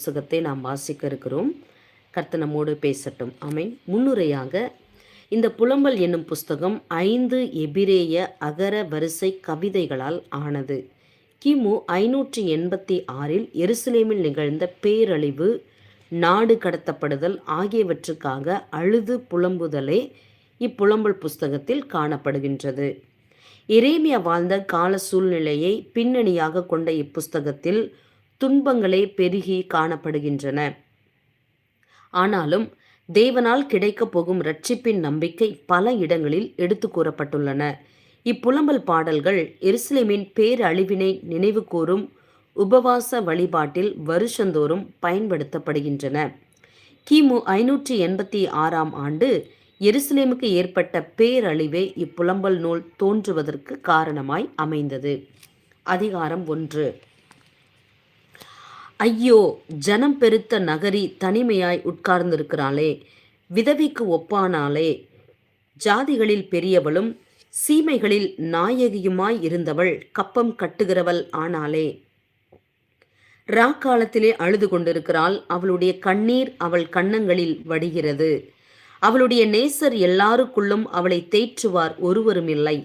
புஸ்தகத்தை நாம் வாசிக்க இருக்கிறோம். கர்த்த நம்மோடு பேசட்டும். ஆமென். முன்னுரையாக இந்த புலம்பல் என்னும் புஸ்தகம் ஐந்து எபிரேய அகர வரிசை கவிதைகளால் ஆனது. கிமு ஐநூற்றி எண்பத்தி ஆறில் எருசலேமில் நிகழ்ந்த பேரழிவு நாடு கடத்தப்படுதல் ஆகியவற்றுக்காக அழுது புலம்புதலே இப்புலம்பல் புஸ்தகத்தில் காணப்படுகின்றது. எரேமியா வாழ்ந்த கால சூழ்நிலையை பின்னணியாக கொண்ட இப்புஸ்தகத்தில் துன்பங்களே பெருகி காணப்படுகின்றன. ஆனாலும் தேவனால் கிடைக்கப் போகும் ரட்சிப்பின் நம்பிக்கை பல இடங்களில் எடுத்து கூறப்பட்டுள்ளன. இப்புலம்பல் பாடல்கள் எருசலேமின் பேரழிவினை நினைவு கூறும் உபவாச வழிபாட்டில் வருஷந்தோறும் பயன்படுத்தப்படுகின்றன. கிமு ஐநூற்றி எண்பத்தி ஆறாம் ஆண்டு எருசலேமுக்கு ஏற்பட்ட பேரழிவே இப்புலம்பல் நூல் தோன்றுவதற்கு காரணமாய் அமைந்தது. அதிகாரம் ஒன்று. ஐயோ ஜனம் பெருத்த நகரி தனிமையாய் உட்கார்ந்திருக்கிறாளே விதவிக்கு ஒப்பானாளே. ஜாதிகளில் பெரியவளும் சீமைகளில் நாயகியுமாய் இருந்தவள் கப்பம் கட்டுகிறவள் ஆனாளே. ராக்காலத்திலே அழுது கொண்டிருக்கிறாள் அவளுடைய கண்ணீர் அவள் கண்ணங்களில் வடிகிறது. அவளுடைய நேசர் எல்லாருக்குள்ளும் அவளை தேற்றுவார் ஒருவரும் இல்லை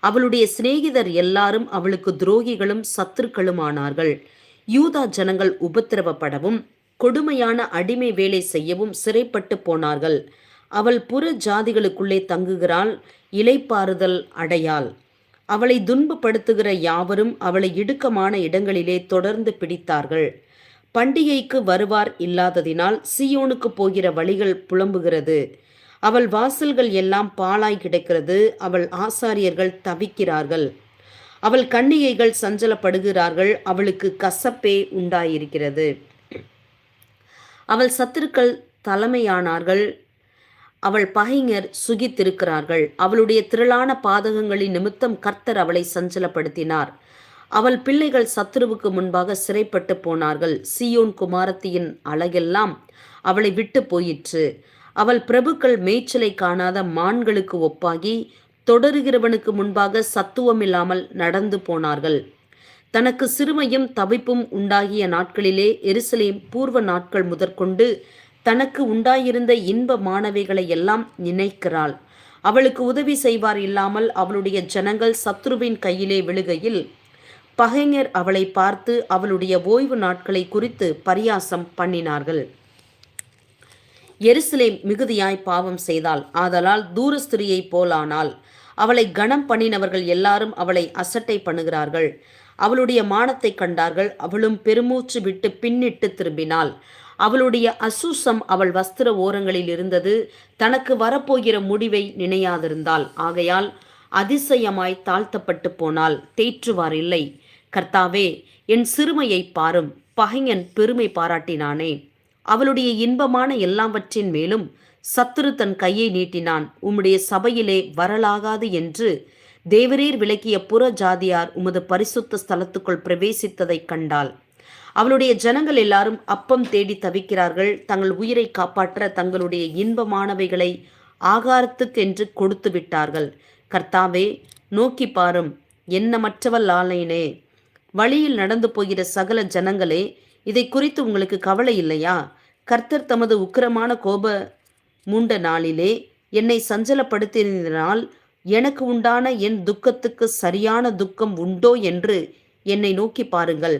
அவளுடைய சிநேகிதர் எல்லாரும் அவளுக்கு துரோகிகளும் சத்துருக்களுமானார்கள். யூதா ஜனங்கள் உபத்திரவப்படவும் கொடுமையான அடிமை வேலை செய்யவும் சிறைப்பட்டு போனார்கள். அவள் புற ஜாதிகளுக்குள்ளே தங்குகிறாள் இலைப்பாறுதல் அடையாள். அவளை துன்பப்படுத்துகிற யாவரும் அவளை இடுக்கமான இடங்களிலே தொடர்ந்து பிடித்தார்கள். பண்டிகைக்கு வருவார் இல்லாததினால் சியோனுக்கு போகிற வழிகள் புலம்புகிறது. அவள் வாசல்கள் எல்லாம் பாலாய் கிடக்கிறது அவள் ஆசாரியர்கள் தவிக்கிறார்கள். அவள் கன்னிகைகள் சஞ்சலப்படுகிறார்கள் அவளுக்கு கசப்பே உண்டாயிருக்கிறது. அவள் சத்துருக்கள் தலைமையானார்கள். அவள் பகைஞர் சுகித்திருக்கிறார்கள். அவளுடைய திரளான பாதகங்களின் நிமித்தம் கர்த்தர் அவளை சஞ்சலப்படுத்தினார். அவள் பிள்ளைகள் சத்ருவுக்கு முன்பாக சிறைப்பட்டு போனார்கள். சியோன் குமாரத்தியின் அழகெல்லாம் அவளை விட்டு போயிற்று. அவள் பிரபுக்கள் மேய்ச்சலை காணாத மான்களுக்கு ஒப்பாகி தொடருகிறவனுக்கு முன்பாக சத்துவமில்லாமல் நடந்து போனார்கள். தனக்கு சிறுமையும் தவிப்பும் உண்டாகிய நாட்களிலே எருசலேம் பூர்வ நாட்கள் முதற்கொண்டு தனக்கு உண்டாயிருந்த இன்ப மாணவிகளை எல்லாம் நினைக்கிறாள். அவளுக்கு உதவி செய்வார் இல்லாமல் அவளுடைய ஜனங்கள் சத்ருவின் கையிலே விழுகையில் பகைஞர் அவளை பார்த்து அவளுடைய ஓய்வு நாட்களை குறித்து பரியாசம் பண்ணினார்கள். எருசலேம் மிகுதியாய் பாவம் செய்தாள். ஆதலால் தூரஸ்திரியைப் போலானாள். அவளை கனம் பண்ணினவர்கள் எல்லாரும் அவளை அசட்டை பண்ணுகிறார்கள். அவளுடைய மானத்தை கண்டார்கள். அவளும் பெருமூச்சு விட்டு பின்னிட்டு திரும்பினாள். அவளுடைய அசூசம் அவள் வஸ்திர ஓரங்களில் இருந்தது. தனக்கு வரப்போகிற முடிவை நினையாதிருந்தாள். ஆகையால் அதிசயமாய் தாழ்த்தப்பட்டு போனால் தேற்றுவார் இல்லை. கர்த்தாவே என் சிறுமையை பாரும். பகைஞன் பெருமை பாராட்டினானே. அவளுடைய இன்பமான எல்லாவற்றின் மேலும் சத்துரு தன் கையை நீட்டினான். உம்முடைய சபையிலே வரலாகாது என்று தேவரீர் விளக்கிய புற ஜாதியார் உமது பரிசுத்த ஸ்தலத்துக்குள் பிரவேசித்ததைக் கண்டாள். அவளுடைய ஜனங்கள் எல்லாரும் அப்பம் தேடி தவிக்கிறார்கள். தங்கள் உயிரை காப்பாற்ற தங்களுடைய இன்பமானவைகளை ஆகாரத்துக்கென்று கொடுத்து விட்டார்கள். கர்த்தாவே நோக்கி பாரும் எண்ணமற்றவள் ஆலையினே வழியில் நடந்து போகிற சகல ஜனங்களே இதை குறித்து உங்களுக்கு கவலை இல்லையா? கர்த்தர் தமது உக்கிரமான கோப மூண்ட நாளிலே என்னை சஞ்சலப்படுத்தினால் எனக்கு உண்டான என் துக்கத்துக்கு சரியான துக்கம் உண்டோ என்று என்னை நோக்கி பாருங்கள்.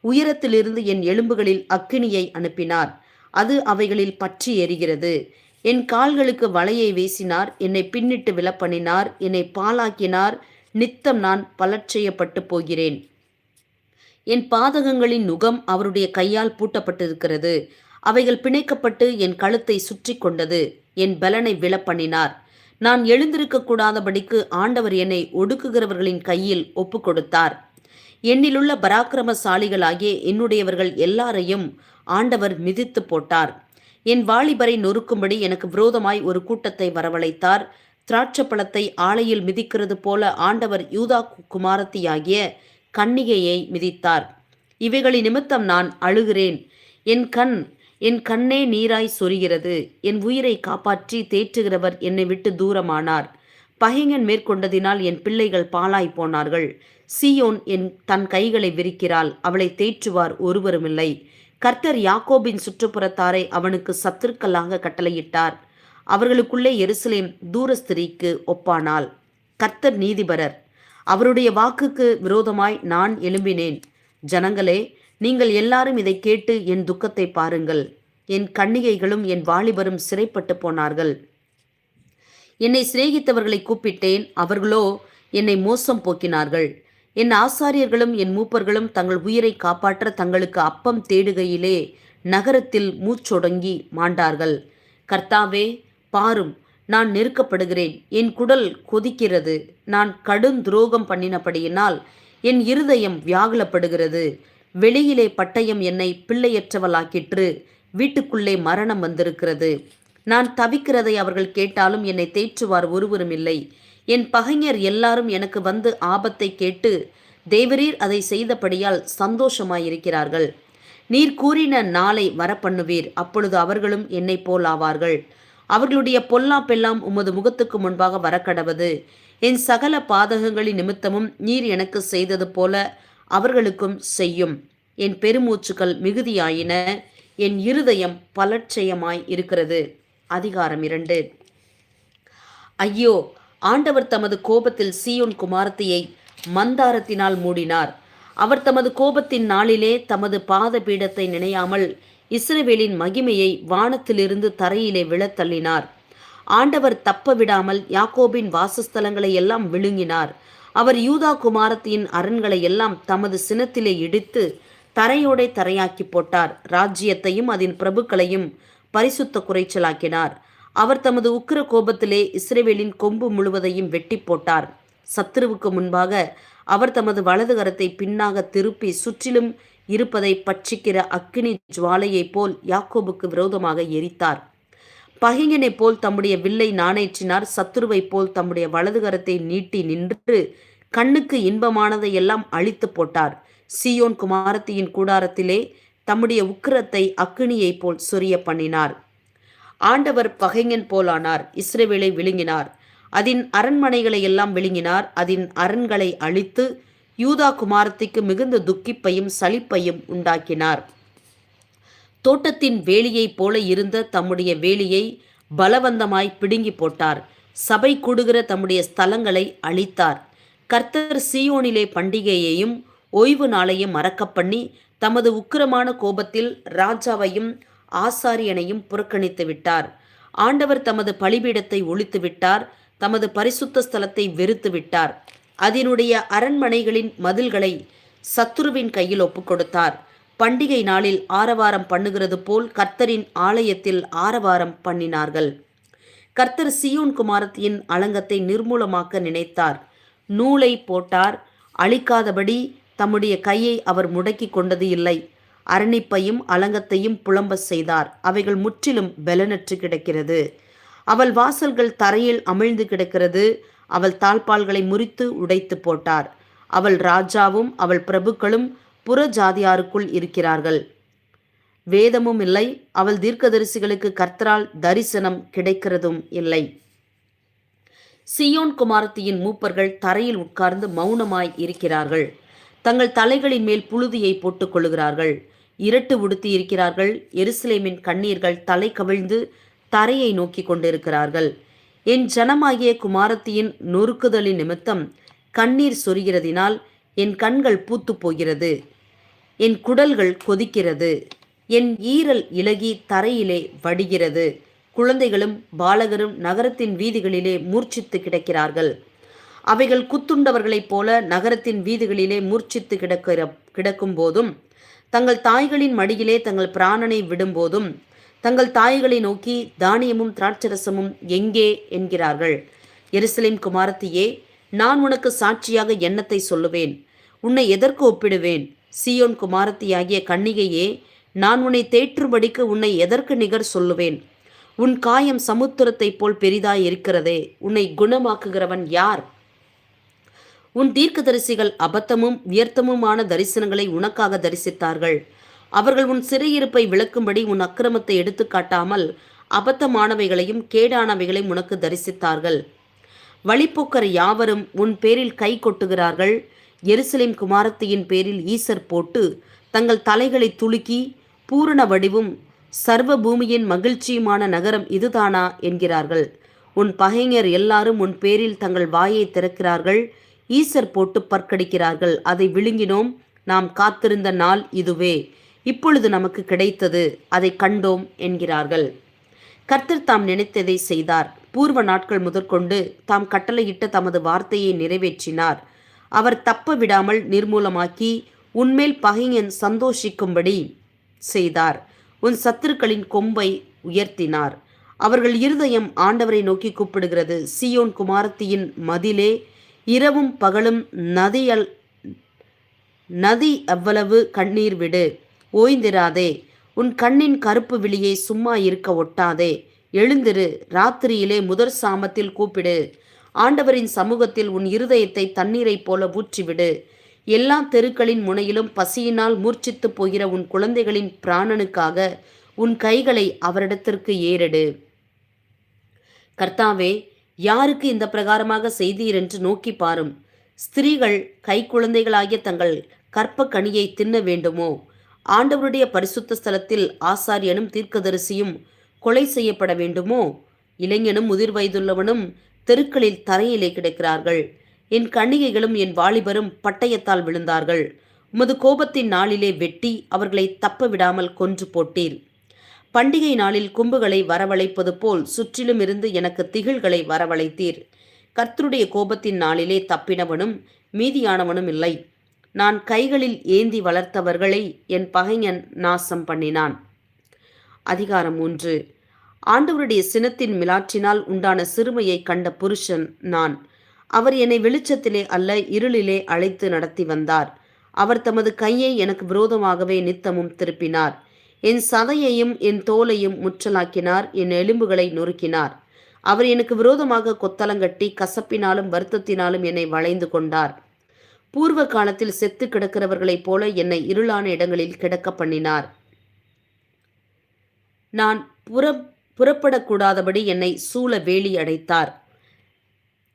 உயரத்திலிருந்து என் எலும்புகளில் அக்கினியை அனுப்பினார். அது அவைகளில் பற்றி எரிகிறது. என் கால்களுக்கு வலையை வீசினார். என்னை பின்னிட்டு விலப்பண்ணினார் என்னை பாலாக்கினார் நித்தம் நான் பலட்செய்யப்பட்டு போகிறேன். என் பாதகங்களின் நுகம் அவருடைய கையால் பூட்டப்பட்டிருக்கிறது. அவைகள் பிணைக்கப்பட்டு என் கழுத்தை சுற்றி கொண்டது. என் பலனை விழப்பண்ணினார் நான் எழுந்திருக்க கூடாதபடிக்கு ஆண்டவர் என்னை ஒடுக்குகிறவர்களின் கையில் ஒப்பு கொடுத்தார் என்னிலுள்ள பராக்கிரமசாலிகளாகிய என்னுடையவர்கள் எல்லாரையும் ஆண்டவர் மிதித்து போட்டார். என் வாலிபரை நொறுக்கும்படி எனக்கு விரோதமாய் ஒரு கூட்டத்தை வரவழைத்தார். திராட்சப்பழத்தை ஆலையில் மிதிக்கிறது போல ஆண்டவர் யூதா குமாரத்தியாகிய கன்னிகையை மிதித்தார். இவைகளின் நிமித்தம் நான் அழுகிறேன். என் கண் என் கண்ணே நீராய் சொரிகிறது. என் உயிரை காப்பாற்றி தேற்றுகிறவர் என்னை விட்டு தூரமானார். பகைஞன் மேற்கொண்டதினால் என் பிள்ளைகள் பாழாய் போனார்கள். சீயோன் என் தன் கைகளை விரிக்கிறாள். அவளை தேற்றுவார் ஒருவருமில்லை. கர்த்தர் யாக்கோபின் சுற்றுப்புறத்தாரை அவனுக்கு சத்துருக்களாக கட்டளையிட்டார். அவர்களுக்குள்ளே எருசலேம் தூரஸ்திரிக்கு ஒப்பானாள். கர்த்தர் நீதிபரர். அவருடைய வாக்குக்கு விரோதமாய் நான் எழும்பினேன். ஜனங்களே நீங்கள் எல்லாரும் இதை கேட்டு என் துக்கத்தை பாருங்கள். என் கண்ணிகைகளும் என் வாலிபரும் சிறைப்பட்டு போனார்கள். என்னை சிநேகித்தவர்களை கூப்பிட்டேன். அவர்களோ என்னை மோசம் போக்கினார்கள். என் ஆசாரியர்களும் என் மூப்பர்களும் தங்கள் உயிரை காப்பாற்ற தங்களுக்கு அப்பம் தேடுகையிலே நகரத்தில் மூச்சொடங்கி மாண்டார்கள். கர்த்தாவே பாரும் நான் நெருக்கப்படுகிறேன். என் குடல் கொதிக்கிறது. நான் கடும் துரோகம் பண்ணினபடியினால் என் இருதயம் வியாகுலப்படுகிறது. வெளியிலே பட்டயம் என்னை பிள்ளையற்றவளாக்கிற்று. வீட்டுக்குள்ளே மரணம் வந்திருக்கிறது. நான் தவிக்கிறதை அவர்கள் கேட்டாலும் என்னை தேற்றுவார் ஒருவரும் இல்லை. என் பகைஞர் எல்லாரும் எனக்கு வந்து ஆபத்தை கேட்டு தேவரீர் அதை செய்தபடியால் சந்தோஷமாயிருக்கிறார்கள். நீர் கூறின நாளை வரப்பண்ணுவீர். அப்பொழுது அவர்களும் என்னை போல் ஆவார்கள். அவர்களுடைய பொல்லாப்பெல்லாம் உமது முகத்துக்கு முன்பாக வரக்கடவது. என் சகல பாதகங்களின் நிமித்தமும் நீர் எனக்கு செய்தது போல அவர்களுக்கும் செய்யும். என் பெருமூச்சுக்கள் மிகுதியாயின. என் இருதயம் பலட்சயமாய் இருக்கிறது. அதிகாரம் இரண்டு. ஐயோ ஆண்டவர் தமது கோபத்தில் சீயோன் குமாரத்தியை மந்தாரத்தினால் மூடினார். அவர் தமது கோபத்தின் நாளிலே தமது பாத பீடத்தை நினையாமல் இஸ்ரவேலின் மகிமையை வானத்திலிருந்து தரையிலே விழத் தள்ளினார். ஆண்டவர் தப்ப விடாமல் யாக்கோபின் வாசஸ்தலங்களை எல்லாம் விழுங்கினார். அவர் யூதா குமாரத்தியின் அரண்களை எல்லாம் தமது சினத்திலே இடித்து தரையோடை தரையாக்கி போட்டார். ராஜ்யத்தையும் அதன் பிரபுக்களையும் பரிசுத்த குறைச்சலாக்கினார். அவர் தமது உக்கிர கோபத்திலே இஸ்ரேவேலின் கொம்பு முழுவதையும் வெட்டி போட்டார். சத்ருவுக்கு முன்பாக அவர் தமது வலது கரத்தை பின்னாக திருப்பி சுற்றிலும் இருப்பதை பட்சிக்கிற அக்கினி ஜுவாலையைப் போல் யாக்கோபுக்கு விரோதமாக எரித்தார். பகைஞனைப் போல் தம்முடைய வில்லை நாணேற்றினார். சத்துருவைப் போல் தம்முடைய வலதுகரத்தை நீட்டி நின்று கண்ணுக்கு இன்பமானதை எல்லாம் அழித்து போட்டார். சியோன் குமாரத்தியின் கூடாரத்திலே தம்முடைய உக்கிரத்தை அக்கினியைப் போல் சொரிய பண்ணினார். ஆண்டவர் பகைஞன் போலானார். இஸ்ரேவேலை விழுங்கினார். அதன் அரண்மனைகளை எல்லாம் விழுங்கினார். அதன் அரண்களை அழித்து யூதா குமாரத்திற்கு மிகுந்த துக்கிப்பையும் சலிப்பையும் உண்டாக்கினார். தோட்டத்தின் வேலியைப் போல இருந்த தம்முடைய வேலியை பலவந்தமாய் பிடுங்கி போட்டார். சபை கூடுகிற தம்முடைய ஸ்தலங்களை அழித்தார். கர்த்தர் சியோனிலே பண்டிகையையும் ஓய்வு நாளையும் மறக்க பண்ணி தமது உக்கிரமான கோபத்தில் ராஜாவையும் ஆசாரியனையும் புறக்கணித்து விட்டார். ஆண்டவர் தமது பலிபீடத்தை ஒழித்து விட்டார். தமது பரிசுத்த ஸ்தலத்தை வெறுத்து விட்டார். அதனுடைய அரண்மனைகளின் மதில்களை சத்துருவின் கையில் ஒப்புக் கொடுத்தார் பண்டிகை நாளில் ஆரவாரம் பண்ணுகிறது போல் கர்த்தரின் ஆலயத்தில் ஆரவாரம் பண்ணினார்கள். கர்த்தர் சியோன் குமாரத்தின் அலங்கத்தை நிர்மூலமாக்க நினைத்தார். நூலை போட்டார். அழிக்காதபடி தம்முடைய கையை அவர் முடக்கி கொண்டது இல்லை. அரணிப்பையும் அலங்கத்தையும் புலம்ப செய்தார். அவைகள் முற்றிலும் பலனற்று கிடக்கிறது. அவள் வாசல்கள் தரையில் அமிழ்ந்து கிடக்கிறது. அவள் தாழ்பால்களை முறித்து உடைத்து போட்டார். அவள் ராஜாவும் அவள் பிரபுக்களும் புற ஜாதியாருக்குள் இருக்கிறார்கள். வேதமும் இல்லை அவள் தீர்க்கதரிசிகளுக்கு கர்த்தரால் தரிசனம் கிடைக்கிறதும் இல்லை. சியோன் குமாரத்தியின் மூப்பர்கள் தரையில் உட்கார்ந்து மௌனமாய் இருக்கிறார்கள். தங்கள் தலைகளின் மேல் புழுதியை போட்டுக் கொள்ளுகிறார்கள். இரட்டு உடுத்தி இருக்கிறார்கள். எருசலேமின் கண்ணீர்கள் தலை கவிழ்ந்து தரையை நோக்கி கொண்டிருக்கிறார்கள். என் ஜனமாகிய குமாரத்தியின் நொறுக்குதலின் நிமித்தம் கண்ணீர் சொரிகிறதினால் என் கண்கள் பூத்து போகிறது. என் குடல்கள் கொதிக்கிறது. என் ஈரல் இலகி தரையிலே வடிகிறது. குழந்தைகளும் பாலகரும் நகரத்தின் வீதிகளிலே மூர்ச்சித்து கிடக்கிறார்கள். அவைகள் குத்துண்டவர்களைப் போல நகரத்தின் வீதிகளிலே மூர்ச்சித்து கிடக்கிற கிடக்கும் போதும் தங்கள் தாய்களின் மடியிலே தங்கள் பிராணனை விடும்போதும் தங்கள் தாய்களை நோக்கி தானியமும் திராட்சரசமும் எங்கே என்கிறார்கள்? எருசலேம் குமாரத்தியே நான் உனக்கு சாட்சியாக எண்ணத்தை சொல்லுவேன். உன்னை எதற்கு ஒப்பிடுவேன்? சியோன் குமாரத்தியாகிய கன்னிகையே நான் உன்னை தேற்றும்படிக்கு உன்னை எதற்கு நிகர் சொல்லுவேன்? உன் காயம் சமுத்திரத்தைப் போல் பெரிதாய் இருக்கிறதே உன்னை குணமாக்குகிறவன் யார்? உன் தீர்க்கதரிசிகள் அபத்தமும் வியர்த்தமுமான தரிசனங்களை உனக்காக தரிசித்தார்கள். அவர்கள் உன் சிறையிருப்பை விளக்கும்படி உன் அக்கிரமத்தை எடுத்து காட்டாமல் அபத்தமானவைகளையும் கேடானவைகளையும் உனக்கு தரிசித்தார்கள். வழிப்போக்கர் யாவரும் உன் பேரில் கை கொட்டுகிறார்கள். எருசலேம் குமாரத்தையின் பேரில் ஈசர் போட்டு தங்கள் தலைகளை துலுக்கி பூரண வடிவும் சர்வ பூமியின் மகிழ்ச்சியுமான நகரம் இதுதானா என்கிறார்கள். உன் பகைஞர் எல்லாரும் உன் பேரில் தங்கள் வாயை திறக்கிறார்கள். ஈசர் போட்டு பற்கடிக்கிறார்கள். அதை விழுங்கினோம். நாம் காத்திருந்த நாள் இதுவே. இப்பொழுது நமக்கு கிடைத்தது. அதை கண்டோம் என்கிறார்கள். கர்த்தர் தாம் நினைத்ததை செய்தார். பூர்வ நாட்கள் முதற்கொண்டு தாம் கட்டளையிட்ட தமது வார்த்தையை நிறைவேற்றினார். அவர் தப்ப விடாமல் நிர்மூலமாக்கி உன்மேல் பகைஞன் சந்தோஷிக்கும்படி செய்தார். உன் சத்துருக்களின் கொம்பை உயர்த்தினார். அவர்கள் இருதயம் ஆண்டவரை நோக்கி கூப்பிடுகிறது. சியோன் குமாரத்தியின் மதிலே இரவும் பகலும் நதியல் நதி அவ்வளவு கண்ணீர் விடு. ஓய்ந்திராதே. உன் கண்ணின் கருப்பு விழியை சும்மா இருக்க ஒட்டாதே. எழுந்திரு. ராத்திரியிலே முதற் சாமத்தில் கூப்பிடு. ஆண்டவரின் சமூகத்தில் உன் இருதயத்தை தண்ணீரைப் போல ஊற்றிவிடு. எல்லா தெருக்களின் முனையிலும் பசியினால் மூர்ச்சித்து போகிற உன் குழந்தைகளின் பிராணனுக்காக உன் கைகளை அவரிடத்திற்கு ஏறெடு. கர்த்தாவே யாருக்கு இந்த பிரகாரமாக செய்தீர் என்று நோக்கி பாரும். ஸ்திரீகள் கை குழந்தைகளாகிய தங்கள் கற்ப கனியை தின்ன வேண்டுமோ? ஆண்டவருடைய பரிசுத்த ஸ்தலத்தில் ஆசாரியனும் தீர்க்கதரிசியும் கொலை செய்யப்பட வேண்டுமோ? இளைஞனும் முதிர் வயதுள்ளவனும் தெருக்களில் தரையிலே கிடக்கிறார்கள். என் கண்ணிகைகளும் என் வாலிபரும் பட்டயத்தால் விழுந்தார்கள். உமது கோபத்தின் நாளிலே வெட்டி அவர்களை தப்ப விடாமல் கொன்று போட்டீர். பண்டிகை நாளில் கும்புகளை வரவழைப்பது போல் சுற்றிலும் இருந்து எனக்கு திகில்களை வரவழைத்தீர். கர்த்தருடைய கோபத்தின் நாளிலே தப்பினவனும் மீதியானவனும் இல்லை. நான் கைகளில் ஏந்தி வளர்த்தவர்களை என் பகைஞன் நாசம் பண்ணினான். அதிகாரம் ஒன்று ஆண்டவருடைய சினத்தின் மிலாற்றினால் உண்டான சிறுமையை கண்ட புருஷன் நான். அவர் என்னை வெளிச்சத்திலே அல்ல இருளிலே அழைத்து நடத்தி வந்தார். அவர் தமது கையை எனக்கு விரோதமாகவே நித்தமும் திருப்பினார். என் சதையையும் என் தோலையும் முற்றலாக்கினார் என் எலும்புகளை நொறுக்கினார். அவர் எனக்கு விரோதமாக கொத்தலங்கட்டி கசப்பினாலும் வருத்தத்தினாலும் என்னை வளைந்து கொண்டார். பூர்வ காலத்தில் செத்து கிடக்கிறவர்களைப் போல என்னை இருளான இடங்களில் கிடக்க பண்ணினார். நான் புற புறப்படக்கூடாதபடி என்னை சூழ வேலி அடைத்தார்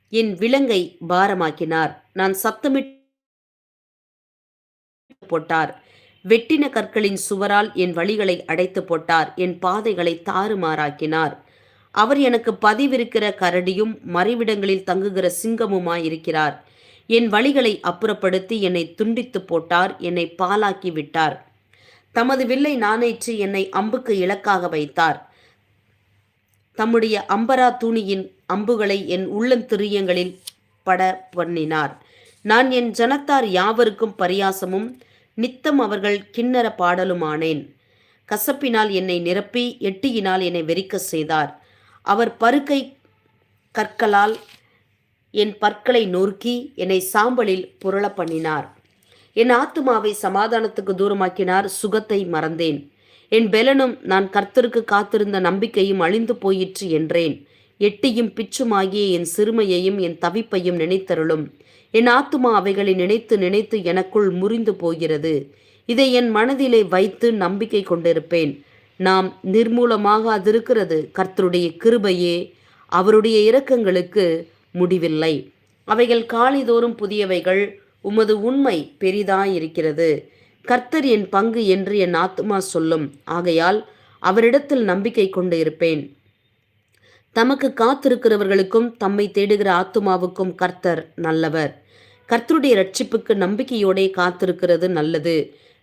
என் விலங்கை பாரமாக்கினார். நான் சத்தமிட்டு போட்டார். வெட்டின கற்களின் சுவரால் என் வழிகளை அடைத்து போட்டார். என் பாதைகளை தாறுமாறாக்கினார். அவர் எனக்கு பதிவிருக்கிற கரடியும் மறைவிடங்களில் தங்குகிற சிங்கமுமாயிருக்கிறார். என் வழிகளை அப்புறப்படுத்தி என்னை துண்டித்து போட்டார். என்னை பாலாக்கி விட்டார். தமது வில்லை நானேற்று என்னை அம்புக்கு இலக்காக வைத்தார். தம்முடைய அம்பரா தூணியின் அம்புகளை என் உள்ளந்திரியங்களில் பட பண்ணினார். நான் என் ஜனத்தார் யாவருக்கும் பரியாசமும் நித்தம் அவர்கள் கிண்ணற பாடலுமானேன். கசப்பினால் என்னை நிரப்பி எட்டியினால் என்னை வெறிக்க செய்தார். அவர் பருக்கை கற்களால் என் பற்களை நொறுக்கி என்னை சாம்பலில் புரள பண்ணினார். என் ஆத்துமாவை சமாதானத்துக்கு தூரமாக்கினார் சுகத்தை மறந்தேன். என் பெலனும் நான் கர்த்தருக்கு காத்திருந்த நம்பிக்கையும் அழிந்து போயிற்று என்றேன். எட்டியும் பிச்சுமாகிய என் சிறுமையையும் என் தவிப்பையும் நினைத்தருளும். என் ஆத்துமா அவைகளை நினைத்து நினைத்து எனக்குள் முறிந்து போகிறது. இதை என் மனதிலே வைத்து நம்பிக்கை கொண்டிருப்பேன். நாம் நிர்மூலமாக அதிருக்கிறது கர்த்தருடைய கிருபையே. அவருடைய இரக்கங்களுக்கு முடிவில்லை. அவைகள் காலிதோறும் புதியவைகள். உமது உண்மை பெரிதாயிருக்கிறது. கர்த்தர் என் பங்கு என்று என் ஆத்மா சொல்லும். ஆகையால் அவரிடத்தில் நம்பிக்கை கொண்டு இருப்பேன். தமக்கு காத்திருக்கிறவர்களுக்கும் தம்மை தேடுகிற ஆத்துமாவுக்கும் கர்த்தர் நல்லவர். கர்த்தருடைய ரட்சிப்புக்கு நம்பிக்கையோடே காத்திருக்கிறது நல்லது.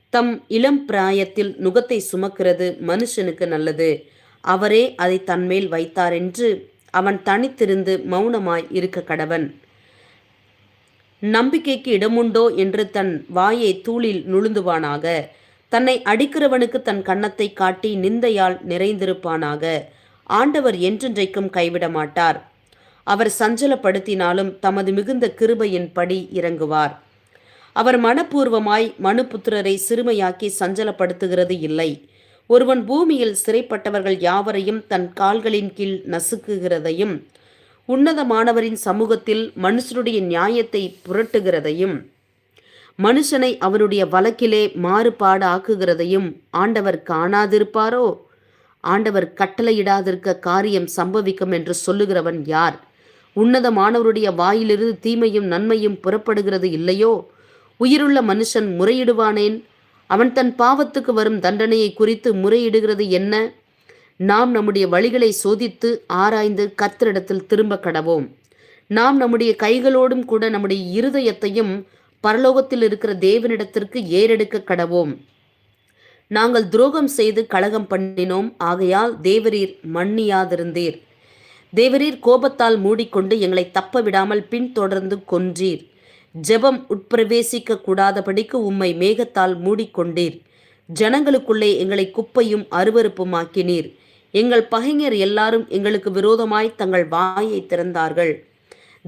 தம் இளம் பிராயத்தில் நுகத்தை சுமக்கிறது மனுஷனுக்கு நல்லது. அவரே அதை தன்மேல் வைத்தார் என்று அவன் தனித்திருந்து மௌனமாய் இருக்க கடவன். நம்பிக்கைக்கு இடமுண்டோ என்று தன் வாயை தூளில் நுழுந்துவானாக. தன்னை அடிக்கிறவனுக்கு தன் கன்னத்தை காட்டி நிந்தையால் நிறைந்திருப்பானாக. ஆண்டவர் என்றென்றைக்கும் கைவிட மாட்டார். அவர் சஞ்சலப்படுத்தினாலும் தமது மிகுந்த கிருபையின் படி இறங்குவார். அவர் மனப்பூர்வமாய் மனுபுத்திரரை சிறுமையாக்கி சஞ்சலப்படுத்துகிறது இல்லை. ஒருவன் பூமியில் சிறைப்பட்டவர்கள் யாவரையும் தன் கால்களின் கீழ் நசுக்குகிறதையும் உன்னதமானவரின் சமூகத்தில் மனுஷனுடைய நியாயத்தை புரட்டுகிறதையும் மனுஷனை அவனுடைய வழக்கிலே மாறுபாடு ஆக்குகிறதையும் ஆண்டவர் காணாதிருப்பாரோ? ஆண்டவர் கட்டளையிடாதிருக்க காரியம் சம்பவிக்கும் என்று சொல்லுகிறவன் யார்? உன்னதமானவருடைய வாயிலிருந்து தீமையும் நன்மையும் புறப்படுகிறது இல்லையோ? உயிருள்ள மனுஷன் முறையிடுவானேன்? அவன் தன் பாவத்துக்கு வரும் தண்டனையை குறித்து முறையிடுகிறது என்ன? நாம் நம்முடைய வழிகளை சோதித்து ஆராய்ந்து கர்த்தரிடத்தில் திரும்ப கடவோம். நாம் நம்முடைய கைகளோடும் கூட நம்முடைய இருதயத்தையும் பரலோகத்தில் இருக்கிற தேவனிடத்திற்கு ஏறெடுக்க கடவோம். நாங்கள் துரோகம் செய்து கலகம் பண்ணினோம். ஆகையால் தேவரீர் மன்னியாதிருந்தீர். தேவரீர் கோபத்தால் மூடிக்கொண்டு எங்களை தப்ப விடாமல் பின்தொடர்ந்து கொன்றீர். ஜெபம் உட்பிரவேசிக்க கூடாதபடிக்கு உம்மை மேகத்தால் மூடிக்கொண்டீர். ஜனங்களுக்குள்ளே எங்களை குப்பையும் அருவருப்புமாக்கினீர். எங்கள் பகைஞர் எல்லாரும் எங்களுக்கு விரோதமாய் தங்கள் வாயை திறந்தார்கள்.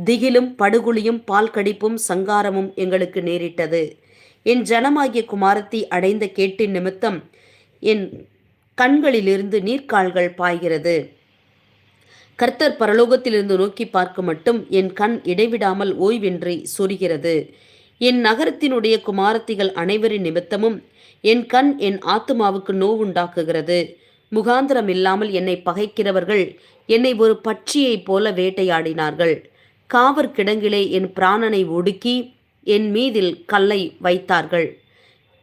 திகிலும் படுகுழியும் பால் கடிப்பும் சங்காரமும் எங்களுக்கு நேரிட்டது. என் ஜனமாகிய குமாரத்தி அடைந்த கேட்டின் நிமித்தம் என் கண்களிலிருந்து நீர்க்கால்கள் பாய்கிறது. கர்த்தர் பரலோகத்திலிருந்து நோக்கி பார்க்க மட்டும் என் கண் இடைவிடாமல் ஓய்வின்றி சொரிகிறது. என் நகரத்தினுடைய குமாரத்திகள் அனைவரின் நிமித்தமும் என் கண் என் ஆத்துமாவுக்கு நோவுண்டாக்குகிறது. முகாந்திரம் இல்லாமல் என்னை பகைக்கிறவர்கள் என்னை ஒரு பட்சியைப் போல வேட்டையாடினார்கள். காவர் கிடங்கிலே என் பிராணனை ஒடுக்கி என் மீதில் கல்லை வைத்தார்கள்.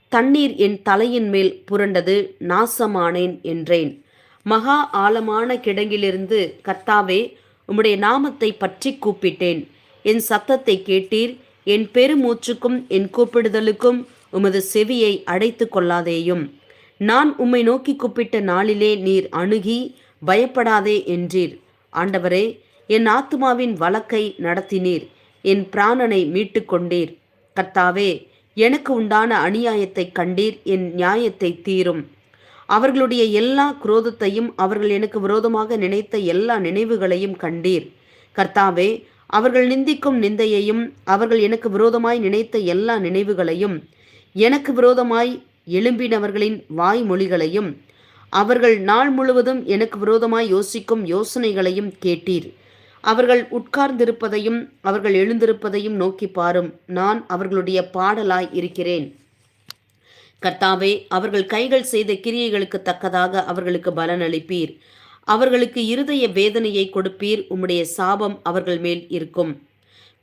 தண்ணீர் என் தலையின் மேல் புரண்டது நாசமானேன் என்றேன். மகா ஆழமான கிடங்கிலிருந்து கர்த்தாவே உம்முடைய நாமத்தை பற்றி கூப்பிட்டேன். என் சத்தத்தை கேட்டீர். என் பெருமூச்சுக்கும் என் கூப்பிடுதலுக்கும் உமது செவியை அடைத்து கொள்ளாதேயும். நான் உம்மை நோக்கி கூப்பிட்ட நாளிலே நீர் அணுகி பயப்படாதே என்றீர். ஆண்டவரே என் ஆத்துமாவின் வழக்கை நடத்தினீர். என் பிராணனை மீட்டு கொண்டீர் கர்த்தாவே எனக்கு உண்டான அநியாயத்தை கண்டீர். என் நியாயத்தை தீரும். அவர்களுடைய எல்லா குரோதத்தையும் அவர்கள் எனக்கு விரோதமாக நினைத்த எல்லா நினைவுகளையும் கண்டீர். கர்த்தாவே அவர்கள் நிந்திக்கும் நிந்தையையும் அவர்கள் எனக்கு விரோதமாய் நினைத்த எல்லா நினைவுகளையும் எனக்கு விரோதமாய் எழும்பினவர்களின் வாய்மொழிகளையும் அவர்கள் நாள் முழுவதும் எனக்கு விரோதமாய் யோசிக்கும் யோசனைகளையும் கேட்டீர். அவர்கள் உட்கார்ந்திருப்பதையும் அவர்கள் எழுந்திருப்பதையும் நோக்கி பாரும். நான் அவர்களுடைய பாடலாய் இருக்கிறேன். கர்த்தாவே அவர்கள் கைகள் செய்த கிரியைகளுக்கு தக்கதாக அவர்களுக்கு பலன் அளிப்பீர் அவர்களுக்கு இருதய வேதனையை கொடுப்பீர். உம்முடைய சாபம் அவர்கள் மேல் இருக்கும்.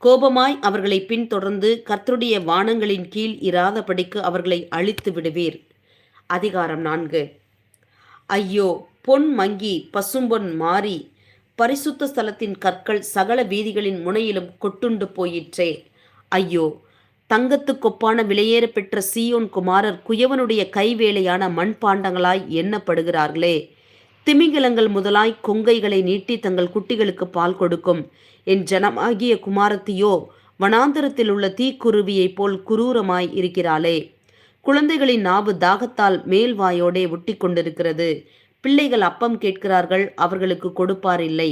கோபமாய் அவர்களை பின்தொடர்ந்து கர்த்தருடைய வானங்களின் கீழ் இராதபடிக்கு அவர்களை அழித்து விடுவீர். அதிகாரம் நான்கு. ஐயோ பொன் மங்கி பசும்பொன் மாறி பரிசுத்த ஸ்தலத்தின் கற்கள் சகல வீதிகளின் முனையிலும் கொட்டுண்டு போயிற்றே. ஐயோ தங்கத்துக்கொப்பான விலையேற பெற்ற சீயோன் குமாரர் குயவனுடைய கைவேலையான மண்பாண்டங்களாய் எண்ணப்படுகிறார்களே. திமிங்கிலங்கள் முதலாய் கொங்கைகளை நீட்டி தங்கள் குட்டிகளுக்கு பால் கொடுக்கும். என் ஜனமாகிய குமாரத்தியோ வனாந்தரத்தில் உள்ள தீக்குருவியைப் போல் குரூரமாய் இருக்கிறாளே. குழந்தைகளின் நாவு தாகத்தால் மேல் வாயோடே ஒட்டி கொண்டிருக்கிறது. பிள்ளைகள் அப்பம் கேட்கிறார்கள் அவர்களுக்கு கொடுப்பார் இல்லை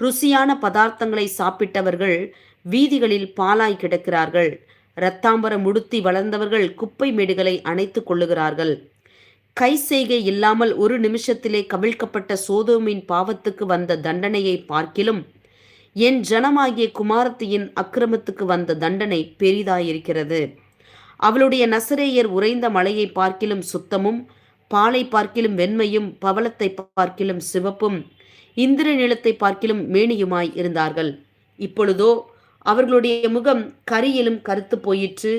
ருசியான பதார்த்தங்களை சாப்பிட்டவர்கள் வீதிகளில் பாலாய் கிடக்கிறார்கள். இரத்தாம்பரம் உடுத்தி வளர்ந்தவர்கள் குப்பை மேடுகளை அணைத்து கொள்ளுகிறார்கள். கை செய்கை இல்லாமல் ஒரு நிமிஷத்திலே கவிழ்க்கப்பட்ட சோதோமின் பாவத்துக்கு வந்த தண்டனையை பார்க்கிலும் என் ஜனமாகிய குமாரத்தியின் அக்கிரமத்துக்கு வந்த தண்டனை பெரிதாயிருக்கிறது. அவளுடைய நசரேயர் உறைந்த மலையை பார்க்கிலும் சுத்தமும் பாலை பார்க்கிலும் வெண்மையும் பவளத்தை பார்க்கிலும் சிவப்பும் இந்திர நிலத்தை பார்க்கிலும் மேனியுமாய் இருந்தார்கள். இப்பொழுதோ அவர்களுடைய முகம் கரியிலும் கருத்து போயிற்று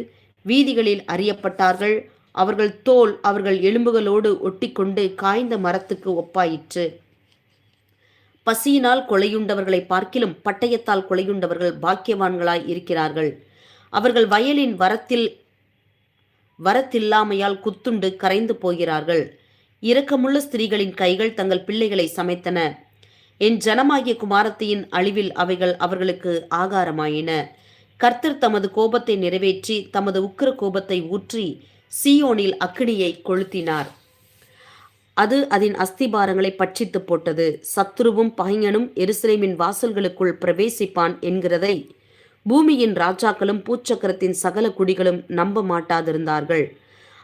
வீதிகளில் அறியப்பட்டார்கள். அவர்கள் தோல் அவர்கள் எலும்புகளோடு ஒட்டிக்கொண்டு காய்ந்த மரத்துக்கு ஒப்பாயிற்று. பசியினால் கொலையுண்டவர்களை பார்க்கிலும் பட்டயத்தால் கொலையுண்டவர்கள் பாக்கியவான்களாய் இருக்கிறார்கள். அவர்கள் வயலின் வரத்தில் வரத்தில்லாமையால் குத்துண்டு கரைந்து போகிறார்கள். இரக்கமுள்ள ஸ்திரீகளின் கைகள் தங்கள் பிள்ளைகளை சமைத்தன. என் ஜனமாகிய குமாரத்தையின் அழிவில் அவைகள் அவர்களுக்கு ஆகாரமாயின. கர்த்தர் தமது கோபத்தை நிறைவேற்றி தமது உக்கிர கோபத்தை ஊற்றி சியோனில் அக்கினியை கொளுத்தினார். அது அதன் அஸ்திபாரங்களை பட்சித்து போட்டது. சத்ருவும் பகைஞனும் எருசலேமின் வாசல்களுக்குள் பிரவேசிப்பான் என்கிறதை பூமியின் ராஜாக்களும் பூச்சக்கரத்தின் சகல குடிகளும் நம்ப மாட்டாதிருந்தார்கள்.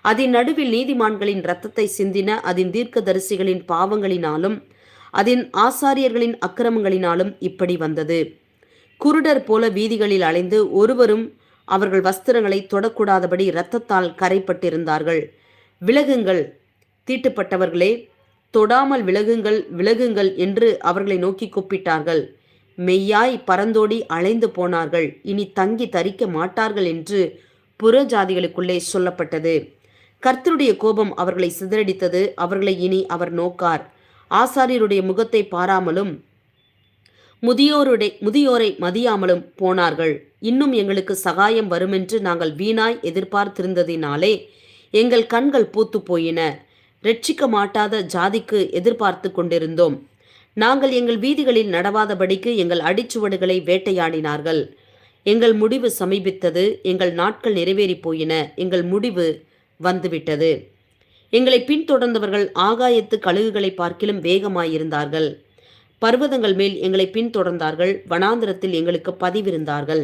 அதன் நடுவில் நீதிமான்களின் இரத்தத்தை சிந்தின அதன் தீர்க்கதரிசிகளின் பாவங்களினாலும் அதன் ஆசாரியர்களின் அக்கிரமங்களினாலும் இப்படி வந்தது. குருடர் போல வீதிகளில் அலைந்து ஒருவரும் அவர்கள் வஸ்திரங்களை தொடக்கூடாதபடி இரத்தத்தால் கரைப்பட்டிருந்தார்கள். விலகுங்கள். தீட்டுப்பட்டவர்களே தொடாமல் விலகுங்கள் விலகுங்கள் என்று அவர்களை நோக்கி கூப்பிட்டார்கள். மெய்யாய் பறந்தோடி அலைந்து போனார்கள். இனி தங்கி தரிக்க மாட்டார்கள் என்று புறஜாதிகளுக்குள்ளே சொல்லப்பட்டது. கர்த்தருடைய கோபம் அவர்களை சிதறடித்தது. அவர்களை இனி அவர் நோக்கார். ஆசாரியருடைய முகத்தை பாராமலும் முதியோருடைய முதியோரை மதியாமலும் போனார்கள். இன்னும் எங்களுக்கு சகாயம் வருமென்று நாங்கள் வீணாய் எதிர்பார்த்திருந்ததினாலே எங்கள் கண்கள் பூத்து போயின. ரட்சிக்க மாட்டாத ஜாதிக்கு எதிர்பார்த்து கொண்டிருந்தோம். நாங்கள் எங்கள் வீதிகளில் நடவாதபடிக்கு எங்கள் அடிச்சுவடுகளை வேட்டையாடினார்கள். எங்கள் முடிவு சமீபித்தது எங்கள் நாட்கள் நிறைவேறி போயின எங்கள் முடிவு வந்துவிட்டது. எங்களை பின்தொடர்ந்தவர்கள் ஆகாயத்து கழுகுகளை பார்க்கிலும் வேகமாயிருந்தார்கள். பர்வதங்கள் மேல் எங்களை பின்தொடர்ந்தார்கள் வனாந்திரத்தில் எங்களுக்கு பதிவிருந்தார்கள்.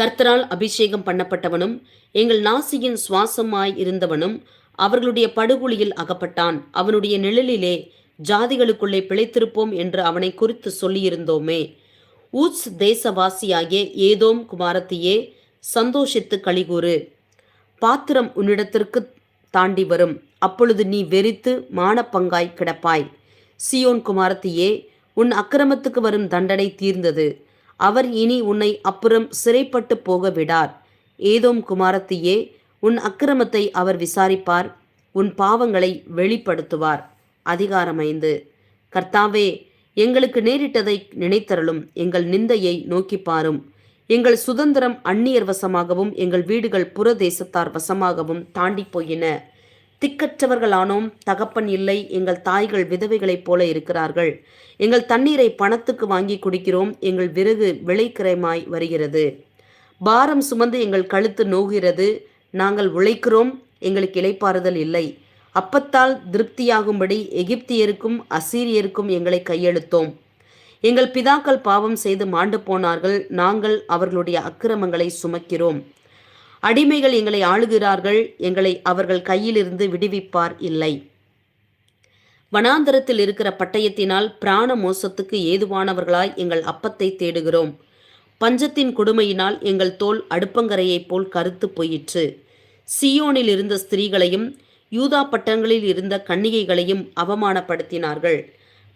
கர்த்தரால் அபிஷேகம் பண்ணப்பட்டவனும் எங்கள் நாசியின் சுவாசமாய் இருந்தவனும் அவர்களுடைய படுகொலியில் அகப்பட்டான். அவனுடைய நிழலிலே ஜாதிகளுக்குள்ளே பிழைத்திருப்போம் என்று அவனை குறித்து சொல்லியிருந்தோமே. ஊட்ஸ் தேசவாசியாகிய ஏதோம் குமாரத்தியே சந்தோஷித்து கழிகூறு பாத்திரம் உன்னிடத்திற்கு தாண்டி வரும். அப்பொழுது நீ வெறித்து மானப்பங்காய் கிடப்பாய். சியோன் குமாரத்தியே உன் அக்கிரமத்துக்கு வரும் தண்டனை தீர்ந்தது. அவர் இனி உன்னை அப்புறம் சிறைப்பட்டு போக விடார் ஏதோம் குமாரத்தியே உன் அக்கிரமத்தை அவர் விசாரிப்பார் உன் பாவங்களை வெளிப்படுத்துவார். அதிகாரம் ஐந்து. கர்த்தாவே எங்களுக்கு நேரிட்டதை நினைத்தரலும் எங்கள் நிந்தையை நோக்கி பாரும். எங்கள் சுதந்திரம் அந்நியர் வசமாகவும் எங்கள் வீடுகள் புற தேசத்தார் வசமாகவும் தாண்டி போயின. திக்கற்றவர்களானோம் தகப்பன் இல்லை எங்கள் தாய்கள் விதவைகளைப் போல இருக்கிறார்கள். எங்கள் தண்ணீரை பணத்துக்கு வாங்கி குடிக்கிறோம் எங்கள் விறகு விளைக்கிரமாய் வருகிறது. பாரம் சுமந்து எங்கள் கழுத்து நோகிறது நாங்கள் உழைக்கிறோம் எங்களுக்கு இளைப்பாறுதல் இல்லை. அப்பத்தால் திருப்தியாகும்படி எகிப்தியருக்கும் அசீரியருக்கும் எங்களை கையெழுத்தோம். எங்கள் பிதாக்கள் பாவம் செய்து மாண்டு போனார்கள் நாங்கள் அவர்களுடைய அக்கிரமங்களை சுமக்கிறோம். அடிமைகள் எங்களை ஆளுகிறார்கள் எங்களை அவர்கள் கையிலிருந்து விடுவிப்பார் இல்லை. வனாந்தரத்தில் இருக்கிற பட்டயத்தினால் பிராண மோசத்துக்கு ஏதுவானவர்களாய் எங்கள் அப்பத்தை தேடுகிறோம். பஞ்சத்தின் கொடுமையினால் எங்கள் தோல் அடுப்பங்கரையைப் போல் கருத்து போயிற்று. சியோனில் இருந்த ஸ்திரீகளையும் யூதா பட்டங்களில் இருந்த கன்னிகைகளையும் அவமானப்படுத்தினார்கள்.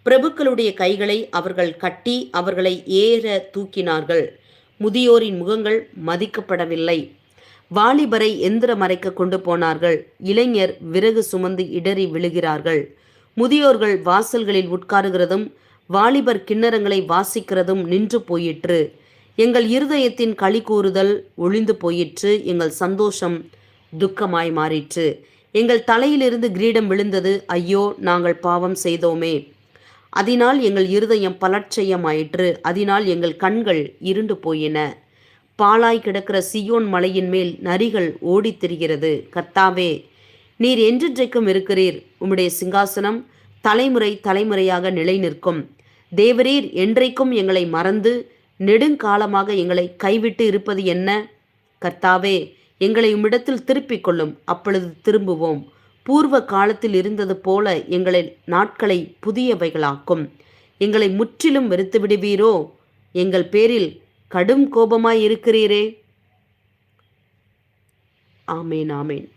பிரபுக்களுடைய கைகளை அவர்கள் கட்டி அவர்களை ஏற தூக்கினார்கள். முதியோரின் முகங்கள் மதிக்கப்படவில்லை. வாலிபரை எந்திர மறைக்க கொண்டு போனார்கள். இளைஞர் விறகு சுமந்து இடறி விழுகிறார்கள். முதியோர்கள் வாசல்களில் உட்காருகிறதும் வாலிபர் கிண்ணறங்களை வாசிக்கிறதும் நின்று போயிற்று. எங்கள் இருதயத்தின் களி கூறுதல் ஒளிந்து போயிற்று. எங்கள் சந்தோஷம் துக்கமாய் மாறிற்று. எங்கள் தலையிலிருந்து கிரீடம் விழுந்தது ஐயோ நாங்கள் பாவம் செய்தோமே. அதனால் எங்கள் இருதயம் பலட்சயமாயிற்று அதனால் எங்கள் கண்கள் இருண்டு போயின. பாலாய் கிடக்கிற சியோன் மலையின் மேல் நரிகள் ஓடித் திரிகிறது. கர்த்தாவே நீர் என்றென்றைக்கும் இருக்கிறீர். உம்முடைய சிங்காசனம் தலைமுறை தலைமுறையாக நிலை நிற்கும் தேவரீர் என்றைக்கும் எங்களை மறந்து நெடுங்காலமாக எங்களை கைவிட்டு இருப்பது என்ன? கர்த்தாவே எங்களை உம்மிடத்தில் திருப்பிக் கொள்ளும். அப்பொழுது திரும்புவோம். பூர்வ காலத்தில் இருந்தது போல எங்களை நாட்களை புதியவைகளாக்கும். எங்களை முற்றிலும் வெறுத்து விடுவீரோ எங்கள் பேரில் கடும் கோபமாய் இருக்கிறீரே. ஆமேன் ஆமேன்.